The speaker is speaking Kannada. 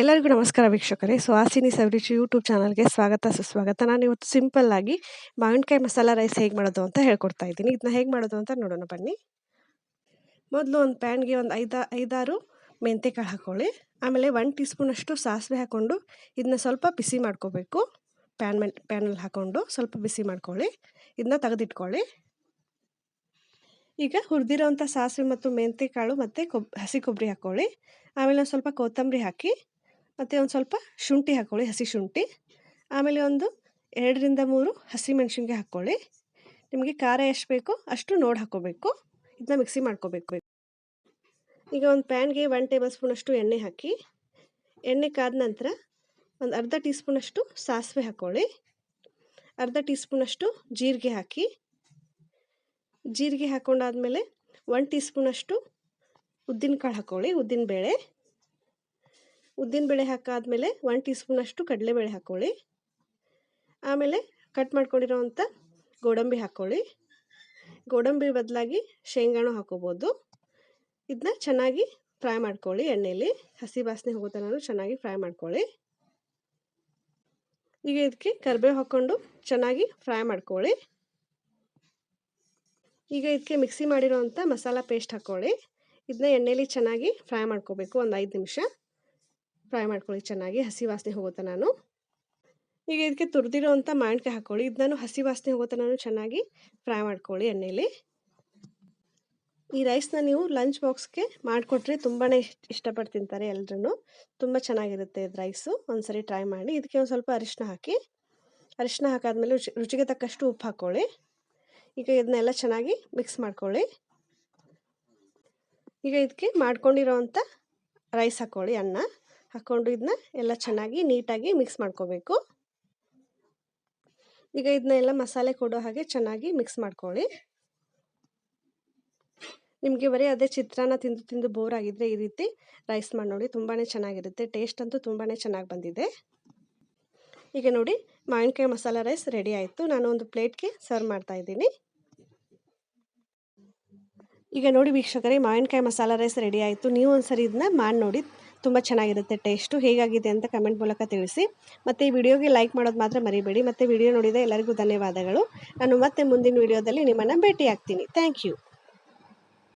ಎಲ್ಲರಿಗೂ ನಮಸ್ಕಾರ ವೀಕ್ಷಕರೇ. ಸುಹಾಸಿನಿ ಸವಿರುಚಿ ಯೂಟ್ಯೂಬ್ ಚಾನಲ್ಗೆ ಸ್ವಾಗತ, ಸುಸ್ವಾಗತ. ನಾನು ಇವತ್ತು ಸಿಂಪಲ್ ಆಗಿ ಮಾವಿನಕಾಯಿ ಮಸಾಲ ರೈಸ್ ಹೇಗೆ ಮಾಡೋದು ಅಂತ ಹೇಳ್ಕೊಡ್ತಾ ಇದ್ದೀನಿ. ಇದನ್ನ ಹೇಗೆ ಮಾಡೋದು ಅಂತ ನೋಡೋಣ ಬನ್ನಿ. ಮೊದಲು ಒಂದು ಪ್ಯಾನ್ಗೆ ಒಂದು ಐದ, ಐದಾರು ಮೆಂತೆಕಾಳು ಹಾಕ್ಕೊಳ್ಳಿ ಆಮೇಲೆ ಒನ್ ಟೀ ಸ್ಪೂನಷ್ಟು ಸಾಸಿವೆ ಹಾಕ್ಕೊಂಡು ಇದನ್ನ ಸ್ವಲ್ಪ ಬಿಸಿ ಮಾಡ್ಕೋಬೇಕು. ಪ್ಯಾನ್ ಮೇಲೆ ಪ್ಯಾನಲ್ಲಿ ಹಾಕ್ಕೊಂಡು ಸ್ವಲ್ಪ ಬಿಸಿ ಮಾಡ್ಕೊಳ್ಳಿ. ಇದನ್ನ ತೆಗೆದಿಟ್ಕೊಳ್ಳಿ. ಈಗ ಹುರಿದಿರೋಂಥ ಸಾಸಿವೆ ಮತ್ತು ಮೆಂತೆಕಾಳು ಮತ್ತು ಕೊಬ್, ಹಸಿ ಕೊಬ್ಬರಿ ಹಾಕ್ಕೊಳ್ಳಿ ಆಮೇಲೆ ಸ್ವಲ್ಪ ಕೊತ್ತಂಬರಿ ಹಾಕಿ ಮತ್ತು ಒಂದು ಸ್ವಲ್ಪ ಶುಂಠಿ ಹಾಕ್ಕೊಳ್ಳಿ ಹಸಿ ಶುಂಠಿ. ಆಮೇಲೆ ಒಂದು ಎರಡರಿಂದ ಮೂರು ಹಸಿ ಮೆಣಸಿನ್ಕಾಯಿ ಹಾಕ್ಕೊಳ್ಳಿ ನಿಮಗೆ ಖಾರ ಎಷ್ಟು ಬೇಕೋ ಅಷ್ಟು ನೋಡಿ ಹಾಕ್ಕೋಬೇಕು ಇದನ್ನ ಮಿಕ್ಸಿ ಮಾಡ್ಕೋಬೇಕು. ಈಗ ಒಂದು ಪ್ಯಾನ್ಗೆ ಒನ್ ಟೇಬಲ್ ಸ್ಪೂನಷ್ಟು ಎಣ್ಣೆ ಹಾಕಿ, ಎಣ್ಣೆ ಕಾದ ನಂತರ ಒಂದು ಅರ್ಧ ಟೀ ಸ್ಪೂನಷ್ಟು ಸಾಸಿವೆ ಹಾಕ್ಕೊಳ್ಳಿ ಅರ್ಧ ಟೀ ಸ್ಪೂನಷ್ಟು ಜೀರಿಗೆ ಹಾಕಿ, ಜೀರಿಗೆ ಹಾಕ್ಕೊಂಡಾದ್ಮೇಲೆ ಒನ್ ಟೀ ಸ್ಪೂನಷ್ಟು ಉದ್ದಿನಕಾಳು ಹಾಕ್ಕೊಳ್ಳಿ ಉದ್ದಿನಬೇಳೆ. ಉದ್ದಿನಬೇಳೆ ಹಾಕಾದಮೇಲೆ ಒನ್ ಟೀ ಸ್ಪೂನಷ್ಟು ಕಡಲೆಬೇಳೆ ಹಾಕ್ಕೊಳ್ಳಿ ಆಮೇಲೆ ಕಟ್ ಮಾಡ್ಕೊಂಡಿರೋವಂಥ ಗೋಡಂಬಿ ಹಾಕ್ಕೊಳ್ಳಿ ಗೋಡಂಬಿ ಬದಲಾಗಿ ಶೇಂಗಾನು ಹಾಕೋಬೋದು. ಇದನ್ನ ಚೆನ್ನಾಗಿ ಫ್ರೈ ಮಾಡ್ಕೊಳ್ಳಿ ಎಣ್ಣೆಯಲ್ಲಿ ಹಸಿ ಬಾಸನೆ ಹೋಗೋ ಥರನೂ ಚೆನ್ನಾಗಿ ಫ್ರೈ ಮಾಡ್ಕೊಳ್ಳಿ. ಈಗ ಇದಕ್ಕೆ ಕರಿಬೇವು ಹಾಕ್ಕೊಂಡು ಚೆನ್ನಾಗಿ ಫ್ರೈ ಮಾಡ್ಕೊಳ್ಳಿ. ಈಗ ಇದಕ್ಕೆ ಮಿಕ್ಸಿ ಮಾಡಿರೋವಂಥ ಮಸಾಲ ಪೇಸ್ಟ್ ಹಾಕ್ಕೊಳ್ಳಿ ಇದನ್ನ ಎಣ್ಣೆಯಲ್ಲಿ ಚೆನ್ನಾಗಿ ಫ್ರೈ ಮಾಡ್ಕೋಬೇಕು ಒಂದು ಐದು ನಿಮಿಷ. ಫ್ರೈ ಮಾಡ್ಕೊಳ್ಳಿ ಚೆನ್ನಾಗಿ, ಹಸಿ ವಾಸನೆ ಹೋಗುತ್ತೆ ನಾನು. ಈಗ ಇದಕ್ಕೆ ತುರಿದಿರೋವಂಥ ಮಾವಿನಕಾಯಿ ಹಾಕ್ಕೊಳ್ಳಿ. ಇದನ್ನು ಹಸಿ ವಾಸನೆ ಹೋಗುತ್ತೆ ನಾನು ಚೆನ್ನಾಗಿ ಫ್ರೈ ಮಾಡ್ಕೊಳ್ಳಿ ಎಣ್ಣೆಯಲ್ಲಿ ಈ ರೈಸ್ನ ನೀವು ಲಂಚ್ ಬಾಕ್ಸ್ಗೆ ಮಾಡಿಕೊಟ್ರೆ ತುಂಬಾ ಇಷ್ಟಪಟ್ಟು ತಿಂತಾರೆ ಎಲ್ರೂ ತುಂಬ ಚೆನ್ನಾಗಿರುತ್ತೆ ಇದು ರೈಸು ಒಂದ್ಸರಿ ಟ್ರೈ ಮಾಡಿ. ಇದಕ್ಕೆ ಒಂದು ಸ್ವಲ್ಪ ಅರಿಶಿನ ಹಾಕಿ. ಅರಿಶಿನ ಹಾಕಾದ್ಮೇಲೆ ರುಚಿ, ರುಚಿಗೆ ತಕ್ಕಷ್ಟು ಉಪ್ಪು ಹಾಕ್ಕೊಳ್ಳಿ. ಈಗ ಇದನ್ನೆಲ್ಲ ಚೆನ್ನಾಗಿ ಮಿಕ್ಸ್ ಮಾಡ್ಕೊಳ್ಳಿ. ಈಗ ಇದಕ್ಕೆ ಮಾಡ್ಕೊಂಡಿರೋವಂಥ ರೈಸ್ ಹಾಕ್ಕೊಳ್ಳಿ ಅನ್ನ. ಹಾಕ್ಕೊಂಡು ಇದನ್ನ ಎಲ್ಲ ಚೆನ್ನಾಗಿ ನೀಟಾಗಿ ಮಿಕ್ಸ್ ಮಾಡ್ಕೋಬೇಕು. ಈಗ ಇದನ್ನ ಎಲ್ಲ ಮಸಾಲೆ ಕೊಡೋ ಹಾಗೆ ಚೆನ್ನಾಗಿ ಮಿಕ್ಸ್ ಮಾಡ್ಕೊಳ್ಳಿ. ನಿಮಗೆ ಬರೀ ಅದೇ ಚಿತ್ರಾನ್ನ ತಿಂದು ತಿಂದು ಬೋರ್ ಆಗಿದ್ರೆ ಈ ರೀತಿ ರೈಸ್ ಮಾಡಿ ನೋಡಿ ತುಂಬಾ ಚೆನ್ನಾಗಿರುತ್ತೆ. ಟೇಸ್ಟ್ ಅಂತೂ ತುಂಬಾ ಚೆನ್ನಾಗಿ ಬಂದಿದೆ. ಈಗ ನೋಡಿ ಮಾವಿನಕಾಯಿ ಮಸಾಲ ರೈಸ್ ರೆಡಿ ಆಯಿತು. ನಾನು ಒಂದು ಪ್ಲೇಟ್ಗೆ ಸರ್ವ್ ಮಾಡ್ತಾ ಇದ್ದೀನಿ. ಈಗ ನೋಡಿ ವೀಕ್ಷಕರೇ, ಮಾವಿನಕಾಯಿ ಮಸಾಲ ರೈಸ್ ರೆಡಿ ಆಯಿತು. ನೀವು ಒಂದ್ಸರಿ ಇದನ್ನ ಮಾಡಿ ನೋಡಿ. ತುಂಬ ಚೆನ್ನಾಗಿರುತ್ತೆ ಟೇಸ್ಟು ಹೇಗಾಗಿದೆ ಅಂತ ಕಮೆಂಟ್ ಮೂಲಕ ತಿಳಿಸಿ. ಮತ್ತು ಈ ವಿಡಿಯೋಗೆ ಲೈಕ್ ಮಾಡೋದು ಮಾತ್ರ ಮರಿಬೇಡಿ. ಮತ್ತು ವಿಡಿಯೋ ನೋಡಿದ ಎಲ್ಲರಿಗೂ ಧನ್ಯವಾದಗಳು. ನಾನು ಮತ್ತೆ ಮುಂದಿನ ವಿಡಿಯೋದಲ್ಲಿ ನಿಮ್ಮನ್ನು ಭೇಟಿ ಆಗ್ತೀನಿ ಥ್ಯಾಂಕ್ ಯು